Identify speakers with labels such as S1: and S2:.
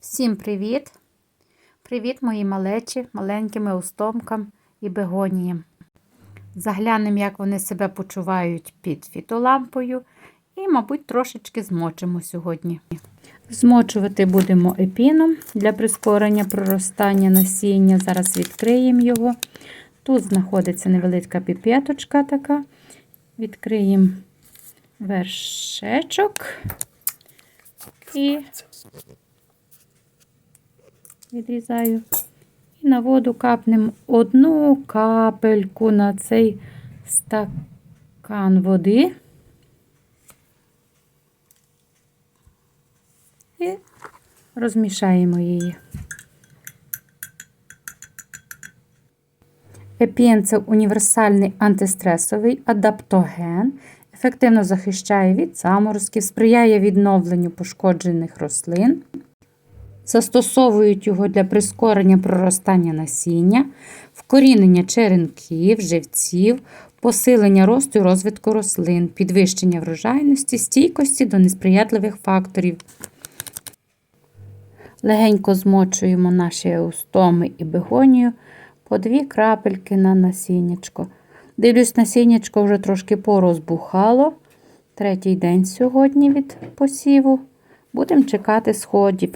S1: Всім привіт! Привіт, мої малечі, маленьким еустомкам і бегоніям. Заглянемо, як вони себе почувають під фітолампою. І, мабуть, трошечки змочимо сьогодні. Змочувати будемо епіном для прискорення проростання насіння. Зараз відкриємо його. Тут знаходиться невелика піпеточка така. Відкриємо вершечок і відрізаю. І на воду капнемо одну капельку на цей стакан води. І розмішаємо її. Епіен це універсальний антистресовий адаптоген, ефективно захищає від заморозків, сприяє відновленню пошкоджених рослин. Застосовують його для прискорення проростання насіння, вкорінення черенків, живців, посилення росту і розвитку рослин, підвищення врожайності, стійкості до несприятливих факторів. Легенько змочуємо наші еустоми і бегонію по дві крапельки на насіннячко. Дивлюсь, насіннячко вже трошки порозбухало. Третій день сьогодні від посіву. Будемо чекати сходів.